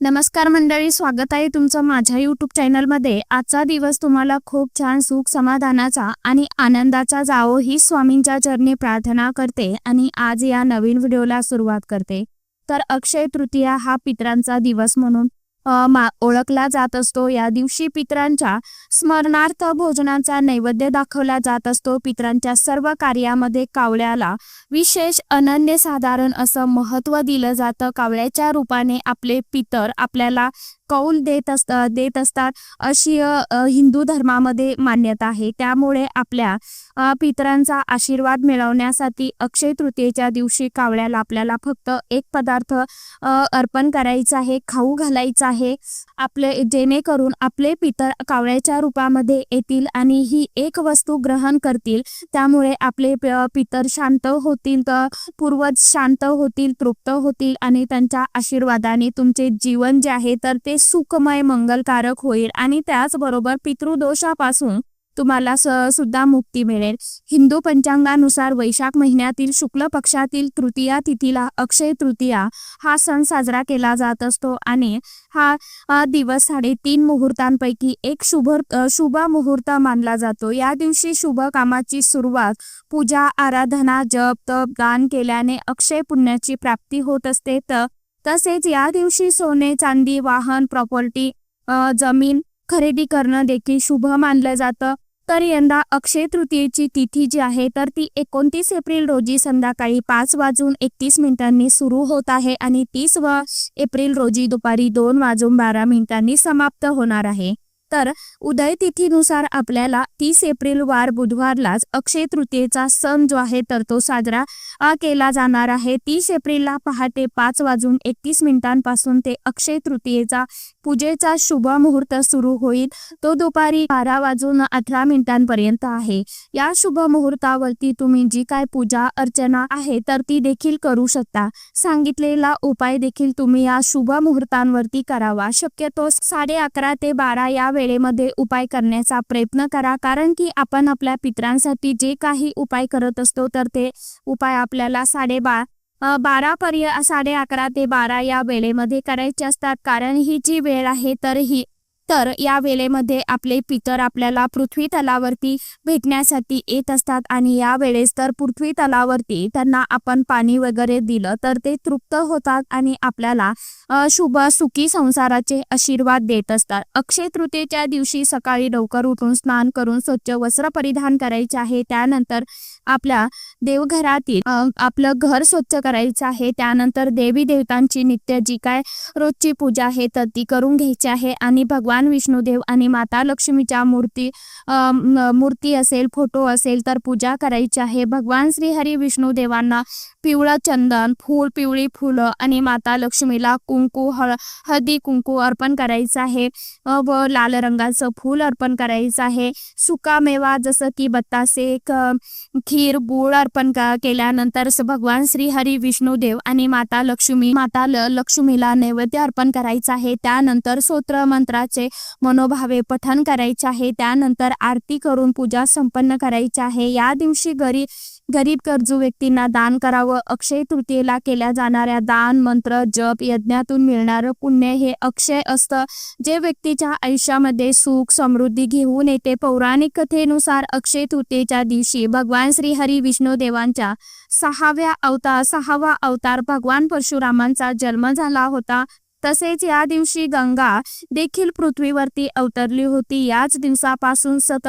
नमस्कार मंडळी स्वागत आहे तुमचं माझ्या यूट्यूब चॅनलमध्ये आजचा दिवस तुम्हाला खूप छान सुख समाधानाचा आणि आनंदाचा जावो ही स्वामींच्या चरणी प्रार्थना करते आणि आज या नवीन व्हिडिओला सुरुवात करते. तर अक्षय तृतीया हा पित्रांचा दिवस म्हणून ओळखला जात असतो. या दिवशी पित्रांच्या स्मरणार्थ भोजनाचा नैवेद्य दाखवला जात असतो. पित्रांच्या सर्व कार्यामध्ये कावळ्याला विशेष अनन्यसाधारण असं महत्त्व दिलं जातं. कावळ्याच्या रूपाने आपले पितर आपल्याला कौल देत असत देत असतात अशी हिंदू धर्मामध्ये मान्यता आहे. त्यामुळे आपल्या पितरांचा आशीर्वाद मिळवण्यासाठी अक्षय तृतीयेच्या दिवशी कावळ्याला आपल्याला फक्त एक पदार्थ अर्पण करायचा आहे खाऊ घालायचा आहे. आपले जेणेकरून आपले पितर कावळ्याच्या रूपामध्ये येतील आणि ही एक वस्तू ग्रहण करतील. त्यामुळे आपले पितर शांत होतील तर पूर्वज शांत होतील तृप्त होतील आणि त्यांच्या आशीर्वादाने तुमचे जीवन जे आहे तर ते सुखमय मंगलकारक होईल आणि त्याचबरोबर पितृदोषापासून तुम्हाला सुद्धा मुक्ती मिळेल. हिंदू पंचांगानुसार वैशाख महिन्यातील शुक्ल पक्षातील तृतीया तिथीला अक्षय तृतीया हा सण साजरा केला जात असतो आणि हा दिवस साडेतीन मुहूर्तांपैकी एक शुभ शुभ मुहूर्त मानला जातो. या दिवशी शुभ कामाची सुरुवात पूजा आराधना जप तप दान केल्याने अक्षय पुण्याची प्राप्ती होत असते. तर तसेच या दिवशी सोने चांदी वाहन प्रॉपर्टी जमीन खरेदी करणं देखील शुभ मानलं जातं. तर यंदा अक्षय तृतीयेची तिथी जी आहे तर ती एकोणतीस एप्रिल रोजी संध्याकाळी पाच वाजून एकतीस मिनिटांनी सुरू होत आहे आणि तीस व एप्रिल रोजी दुपारी दोन वाजून बारा मिनिटांनी समाप्त होणार आहे. तर उदय तिथीनुसार आपल्याला तीस एप्रिल वार बुधवारलाच अक्षय तृतीयेचा सण जो आहे तर तो साजरा केला जाणार आहे. तीस एप्रिलला पहाटे पाच वाजून एकतीस मिनिटांपासून ते अक्षय तृतीयेचा पूजेचा शुभ मुहूर्त सुरू होईल. तो दुपारी बारा वाजून अठरा मिनिटांपर्यंत आहे. या शुभ मुहूर्तावरती तुम्ही जी काय पूजा अर्चना आहे तर ती देखील करू शकता. सांगितलेला उपाय देखील तुम्ही या शुभ मुहूर्तांवरती करावा. शक्यतो साडे अकरा ते बारा या वेळेमध्ये उपाय करण्याचा प्रयत्न करा. कारण की आपण आपल्या पित्रांसाठी जे काही उपाय करत असतो तर ते उपाय आपल्याला साडेबा बारा पर्य साडे अकरा ते बारा या वेळेमध्ये करायचे असतात. कारण ही जी वेळ आहे तर ही तर या वेळेमध्ये आपले पितर आपल्याला पृथ्वी तलावरती भेटण्यासाठी येत असतात आणि या वेळेस तर पृथ्वी तलावरती त्यांना आपण पाणी वगैरे दिलं तर ते तृप्त होतात आणि आपल्याला शुभ सुखी संसाराचे आशीर्वाद देत असतात. अक्षय तृतीयेच्या दिवशी सकाळी लवकर उठून स्नान करून स्वच्छ वस्त्र परिधान करायचे आहे. त्यानंतर आपल्या देवघरातील आपलं घर स्वच्छ करायचं आहे. त्यानंतर देवी देवतांची नित्य जी काय रोजची पूजा आहे तर ती करून घ्यायची आहे आणि भगवान विष्णुदेव आणि माता लक्ष्मीच्या मूर्ती मूर्ती असेल फोटो असेल तर पूजा करायची आहे. भगवान श्री हरी विष्णुदेवांना पिवळं चंदन फूल पिवळी फुलं आणि माता लक्ष्मीला कुंकू हळ हळदी कुंकू अर्पण करायचं आहे. व लाल रंगाचं फूल अर्पण करायचं आहे. सुका मेवा जसं की बत्तासे क- खीर गुळ अर्पण केल्यानंतर भगवान श्री हरी विष्णुदेव आणि माता लक्ष्मी माता ल- लक्ष्मीला नैवेद्य अर्पण करायचं आहे. त्यानंतर स्तोत्र मंत्राचे मनोभावे पठण करायचे आहे. त्यानंतर आरती करून पूजा संपन्न करायची आहे. या दिवशी गरीब गरीब गरजू व्यक्तींना दान करावं. अक्षय तृतीयेला केल्या जाणाऱ्या दान मंत्र जप यज्ञातून मिळणारं पुण्य हे अक्षय असतं. जे व्यक्तीच्या आयुष्यामध्ये सुख समृद्धी घेऊन येते. पौराणिक कथेनुसार अक्षय तृतीयेच्या दिवशी भगवान श्री हरी विष्णुदेवांच्या सहाव्या अवतार सहावा अवतार भगवान परशुरामांचा जन्म झाला होता. तसेच या दिवशी गंगा देखील पृथ्वीवरती अवतरली होती. याच दिवसापासून सत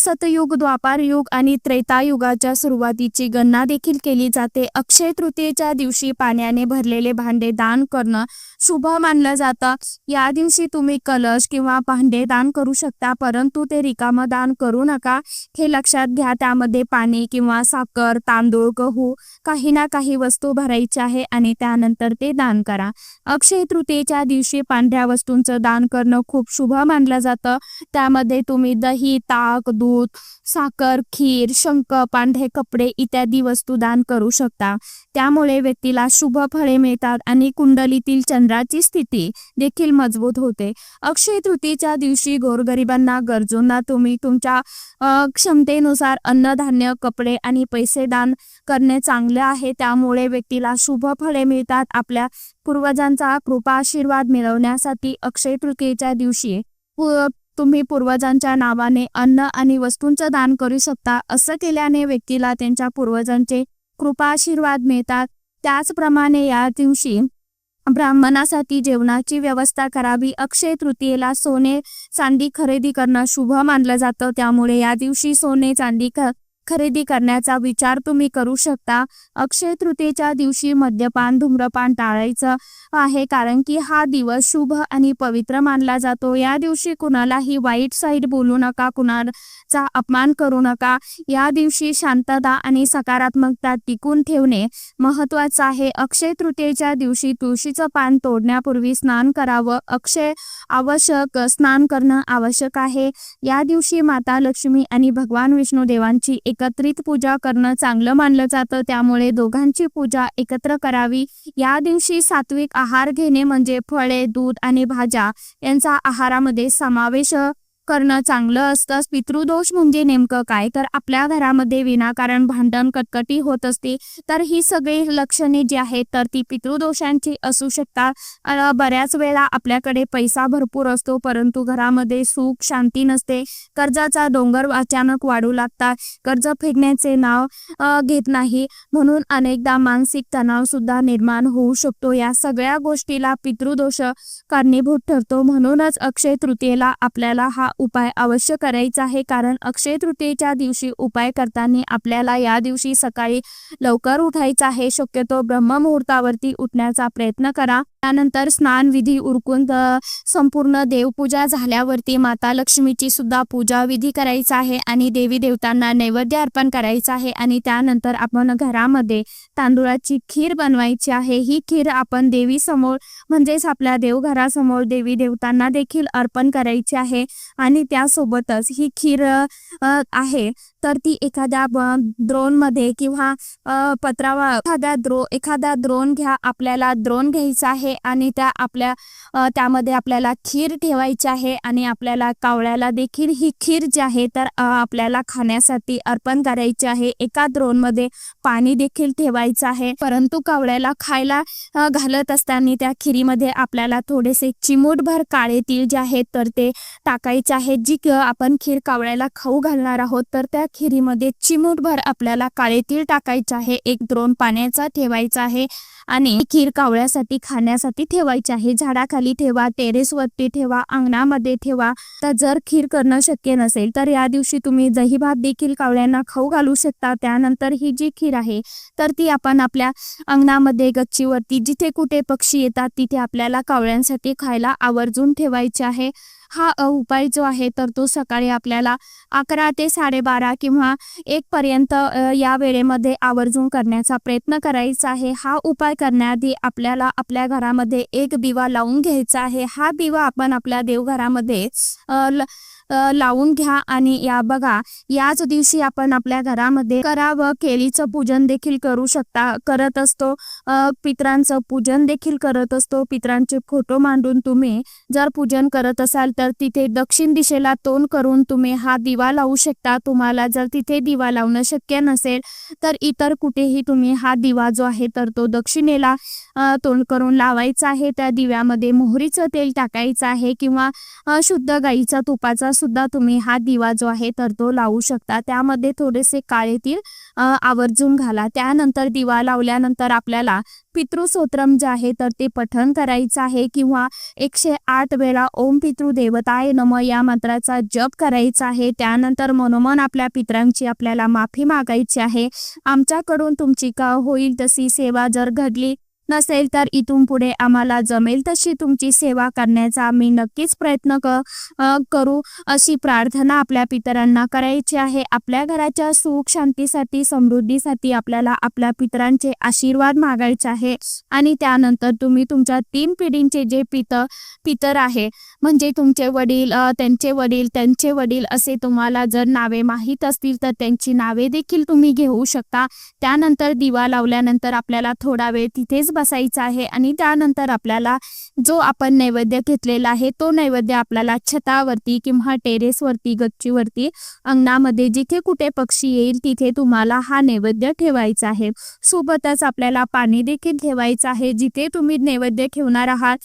सतयुग द्वापार युग आणि त्रेतायुगाच्या सुरुवातीची गणना देखील केली जाते. अक्षय तृतीयेच्या दिवशी पाण्याने भरलेले भांडे दान करणं शुभ मानलं जातं. या दिवशी तुम्ही कलश किंवा भांडे दान करू शकता परंतु ते रिकामं दान करू नका. हे लक्षात घ्या त्यामध्ये पाणी किंवा साखर तांदूळ गहू काही ना काही वस्तू भरायची आहे आणि त्यानंतर ते दान करा. अक्षय तृतीयेच्या दिवशी पांढऱ्या वस्तूंचं दान करणं खूप शुभ मानलं जातं. त्यामध्ये तुम्ही दही ताक दूध साखर खीर शंख पांढरे कपडे इत्यादी वस्तू दान करू शकता. त्यामुळे व्यक्तीला शुभ फळे मिळतात आणि कुंडलीतील चंद्राची स्थिती देखील मजबूत होते. अक्षय तृतीच्या दिवशी गोरगरिबांना गरजूंना तुम्ही तुमच्या क्षमतेनुसार अन्नधान्य कपडे आणि पैसे दान करणे चांगले आहे. त्यामुळे व्यक्तीला शुभ फळे मिळतात. आपल्या पूर्वजांचा कृपा आशीर्वाद मिळवण्यासाठी अक्षय तृतीयेच्या दिवशी तुम्ही पूर्वजांच्या नावाने अन्न आणि वस्तूंचं दान करू शकता असं केल्याने व्यक्तीला त्यांच्या पूर्वजांचे कृपा आशीर्वाद मिळतात. त्याचप्रमाणे या दिवशी ब्राह्मणासाठी जेवणाची व्यवस्था करावी. अक्षय तृतीयेला सोने चांदी खरेदी करणं शुभ मानलं जातं. त्यामुळे या दिवशी सोने चांदी ख खरेदी करण्याचा विचार तुम्ही करू शकता. अक्षय तृतीयेच्या दिवशी मद्यपान धूम्रपान टाळायचं आहे कारण की हा दिवस शुभ आणि पवित्र मानला जातो. या दिवशी कुणालाही वाईट साईड बोलू नका कुणाचा अपमान करू नका. या दिवशी शांतता आणि सकारात्मकता टिकून ठेवणे महत्वाचं आहे. अक्षय तृतीयेच्या दिवशी तुळशीचं पान तोडण्यापूर्वी स्नान करावं. अक्षय आवश्यक स्नान करणं आवश्यक आहे. या दिवशी माता लक्ष्मी आणि भगवान विष्णू देवांची एकत्रित पूजा करणं चांगलं मानलं जातं. त्यामुळे दोघांची पूजा एकत्र करावी. या दिवशी सात्विक आहार घेणे म्हणजे फळे दूध आणि भाज्या यांचा आहारामध्ये समावेश करणं चांगलं असतं. पितृदोष म्हणजे नेमकं काय? तर आपल्या घरामध्ये विनाकारण भांडण कटकटी होत असते. तर ही सगळी लक्षणे जी आहेत तर ती पितृदोषांची असू शकतात. बऱ्याच वेळा आपल्याकडे पैसा भरपूर असतो परंतु घरामध्ये सुख शांती नसते. कर्जाचा डोंगर अचानक वाढू लागतात. कर्ज फेडण्याचे नाव घेत नाही. म्हणून अनेकदा मानसिक तणाव सुद्धा निर्माण होऊ शकतो. या सगळ्या गोष्टीला पितृदोष कारणीभूत ठरतो. म्हणूनच अक्षय तृतीयेला आपल्याला हा उपाय अवश्य करायचा आहे. कारण अक्षय तृतीयेच्या दिवशी उपाय करताना आपल्याला या दिवशी सकाळी लवकर उठायचं आहे. शक्यतो ब्रह्ममुहूर्तावरती उठण्याचा प्रयत्न करा. त्यानंतर स्नान विधी उरकून संपूर्ण देवपूजा झाल्यावरती माता लक्ष्मीची सुद्धा पूजा विधी करायचा आहे आणि देवी देवतांना नैवेद्य अर्पण करायचं आहे आणि त्यानंतर आपण घरामध्ये तांदुळाची खीर बनवायची आहे. ही खीर आपण देवी समोर म्हणजेच आपल्या देवघरासमोर देवी देवतांना देखील अर्पण करायची आहे. आणि त्यासोबतच ही खीर आहे. तर ती एखाद्या द्रोणमध्ये किंवा पत्रावर पत्रावा एखाद्या द्रो एखादा द्रोण घ्या आपल्याला द्रोण घ्यायचा आहे आणि त्या आपल्या त्यामध्ये आपल्याला खीर ठेवायची आहे आणि आपल्याला कावळ्याला देखील ही खीर जी आहे तर आपल्याला खाण्यासाठी अर्पण करायची आहे. एका द्रोणमध्ये पाणी देखील ठेवायचं आहे. परंतु कावळ्याला खायला घालत असताना त्या खिरीमध्ये आपल्याला थोडेसे चिमूटभर काळे तीळ जे आहेत तर ते टाकायचे आहेत. जी आपण खीर कावळ्याला खाऊ घालणार आहोत तर त्या खिरीमध्ये चिमूटभर आपल्याला काळे तीळ टाकायचे आहे एक द्रोण पाण्याचा ठेवायचा आहे आणि खीर कावळ्यासाठी खाण्यासाठी ठेवायची आहे. झाडाखाली ठेवा टेरेसवरती ठेवा अंगणामध्ये ठेवा. तर जर खीर करणं शक्य नसेल तर या दिवशी तुम्ही दही भात देखील कावळ्यांना खाऊ घालू शकता. त्यानंतर ही जी खीर आहे तर ती आपण आपल्या अंगणामध्ये गच्चीवरती जिथे कुठे पक्षी येतात तिथे आपल्याला कावळ्यांसाठी खायला आवर्जून ठेवायचे आहे. हा उपाय जो आहे तर तो सकाळी आपल्याला अकरा ते साडेबारा किंवा एक पर्यंत या वेळेमध्ये आवर्जून करण्याचा प्रयत्न करायचा आहे. हा उपाय करण्याआधी आपल्याला आपल्या घरामध्ये एक दिवा लावून घ्यायचा आहे. हा दिवा आपण आपल्या देवघरामध्ये अ, लावून घ्या. आणि या बघा याच दिवशी आपण आपल्या घरामध्ये करावं. केळीचं पूजन देखील करू शकता करत असतो. पित्रांचं पितरांचं पूजन देखील करत असतो. पितरांचे फोटो मांडून तुम्ही जर पूजन करत असाल तर तिथे दक्षिण दिशेला तोंड करून तुम्ही हा दिवा लावू शकता. तुम्हाला जर तिथे दिवा लावणं शक्य नसेल तर इतर कुठेही तुम्ही हा दिवा जो आहे तर तो दक्षिणेला तोंड करून लावायचा आहे. त्या दिव्यामध्ये मोहरीचं तेल टाकायचं आहे किंवा शुद्ध गाईचा तुपाचा सुद्धा तुम्ही हा दिवा जो आहे तर तो लावू शकता. त्यामध्ये थोडेसे काळे तीळ आवर्जून घाला. त्यानंतर दिवा लावल्यानंतर आपल्याला पितृसोत्रम जे आहे तर ते पठण करायचं आहे किंवा एकशे आठ वेळा ओम पितृ आहे नम या मंत्राचा जप करायचा आहे. त्यानंतर मनोमन आपल्या पितरांची आपल्याला माफी मागायची आहे. आमच्याकडून तुमची का होईल तशी सेवा जर घडली नसेल तर इथून पुढे आम्हाला जमेल तशी तुमची सेवा करण्याचा आम्ही नक्कीच प्रयत्न क करू अशी प्रार्थना आपल्या पितरांना करायची आहे. आपल्या घराच्या सुख शांतीसाठी समृद्धीसाठी आपल्याला आपल्या पितरांचे आशीर्वाद मागायचे आहे. आणि त्यानंतर तुम्ही तुमच्या तीन पिढींचे जे पित पितर आहे म्हणजे तुमचे वडील त्यांचे वडील त्यांचे वडील असे तुम्हाला जर नावे माहीत असतील तर त्यांची नावे देखील तुम्ही घेऊ शकता. त्यानंतर दिवा लावल्यानंतर आपल्याला थोडा वेळ तिथेच बसायचं आहे आणि त्यानंतर आपल्याला जो आपण नैवेद्य घेतलेला आहे तो नैवेद्य आपल्याला छतावरती किंवा टेरेसवरती गच्चीवरती अंगणामध्ये जिथे कुठे पक्षी येईल तिथे तुम्हाला हा नैवेद्य ठेवायचा आहे. सोबतच आपल्याला पाणी देखील ठेवायचं आहे. जिथे तुम्ही नैवेद्य ठेवणार आहात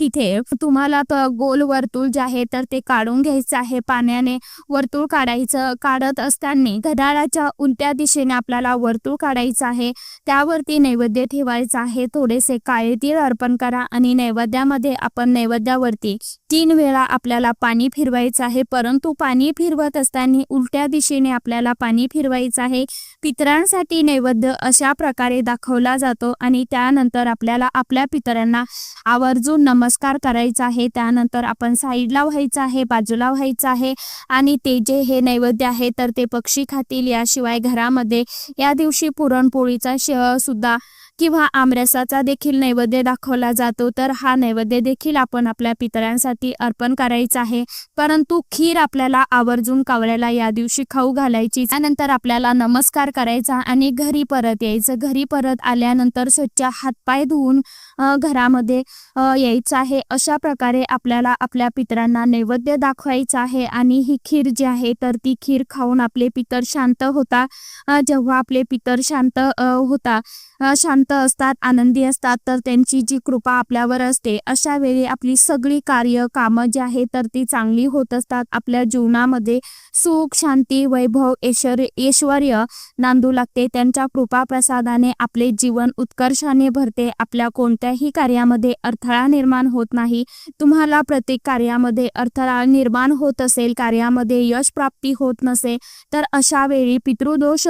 तिथे तुम्हाला गोल वर्तुळ जे आहे तर ते काढून घ्यायचं आहे. पाण्याने वर्तुळ काढायचं काढत असताना घड्याळाच्या उलट्या दिशेने आपल्याला वर्तुळ काढायचं आहे. त्यावरती नैवेद्य ठेवायचं आहे. थोडेसे काळे तीळ अर्पण करा आणि नैवेद्यामध्ये आपण नैवेद्यावरती तीन वेळा आपल्याला पाणी फिरवायचं आहे. परंतु पाणी फिरवत असताना उलट्या दिशेने आपल्याला पाणी फिरवायचं आहे. पितरांसाठी नैवेद्य अशा प्रकारे दाखवला जातो आणि त्यानंतर आपल्याला आपल्या पितरांना आवर्जून नमस्कार करायचा आहे. त्यानंतर आपण साईडला व्हायचं आहे बाजूला व्हायचं आहे आणि ते जे हे नैवेद्य आहे तर ते पक्षी खातील. याशिवाय घरामध्ये या दिवशी पुरणपोळीचा श सुद्धा किंवा आमरसाचा देखील नैवेद्य दाखवला जातो तर हा नैवेद्य देखील आपण आपल्या पितरांसाठी अर्पण करायचा आहे. परंतु खीर आपल्याला आवर्जून कावळ्याला या दिवशी खाऊ घालायची त्यानंतर आपल्याला नमस्कार करायचा आणि घरी परत यायचं. घरी परत आल्यानंतर स्वच्छ हातपाय धुवून घरामध्ये यायचं आहे. अशा प्रकारे आपल्याला आपल्या पितरांना नैवेद्य दाखवायचं आहे आणि ही खीर जी आहे तर ती खीर खाऊन आपले पितर शांत होता. जेव्हा आपले पितर शांत होता शांत असतात आनंदी असतात तर त्यांची जी कृपा आपल्यावर असते अशा वेळी आपली सगळी कार्य कामं जी आहे तर ती चांगली होत असतात. आपल्या जीवनामध्ये सुख शांती वैभव ऐश्वर ऐश्वर नांदू लागते. त्यांच्या कृपा प्रसादाने आपले जीवन उत्कर्षाने भरते. आपल्या कोणत्याही कार्यामध्ये अडथळा निर्माण होत नाही. तुम्हाला प्रत्येक कार्यामध्ये अडथळा निर्माण होत असेल कार्यामध्ये यश प्राप्ती होत नसेल तर अशा वेळी पितृदोष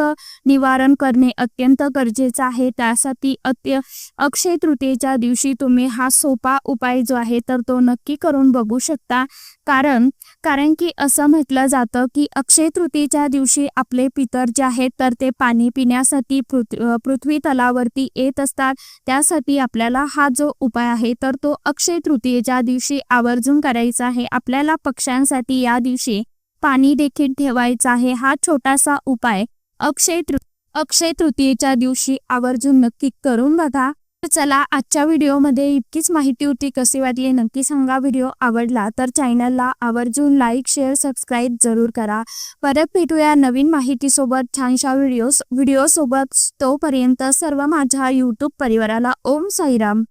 निवारण करणे अत्यंत गरजेचं आहे. त्यासाठी अत्य अक्षय तृतीयेच्या दिवशी तुम्ही हा सोपा उपाय जो आहे तर तो नक्की करून बघू शकता. कारण कारण की असं म्हटलं जातं की अक्षय तृतीयेच्या दिवशी आपले पितर जे आहेत तर ते पाणी पिण्यासाठी पृथ्वी तलावरती येत असतात. त्यासाठी आपल्याला हा जो उपाय आहे तर तो अक्षय तृतीयेच्या दिवशी आवर्जून करायचा आहे. आपल्याला पक्ष्यांसाठी या दिवशी पाणी देखील ठेवायचं आहे. हा छोटासा उपाय अक्षय तृ अक्षय तृतीयेच्या दिवशी आवर्जून नक्की करून बघा. तर चला आजच्या व्हिडिओमध्ये इतकीच माहिती होती कशी वाटली नक्की सांगा. व्हिडिओ आवडला तर चॅनलला आवर्जून लाईक शेअर सबस्क्राईब जरूर करा. परत भेटूया नवीन माहितीसोबत. छानशा व्हिडिओ व्हिडिओसोबत तोपर्यंत सर्व माझ्या यूट्यूब परिवाराला ओम साईराम.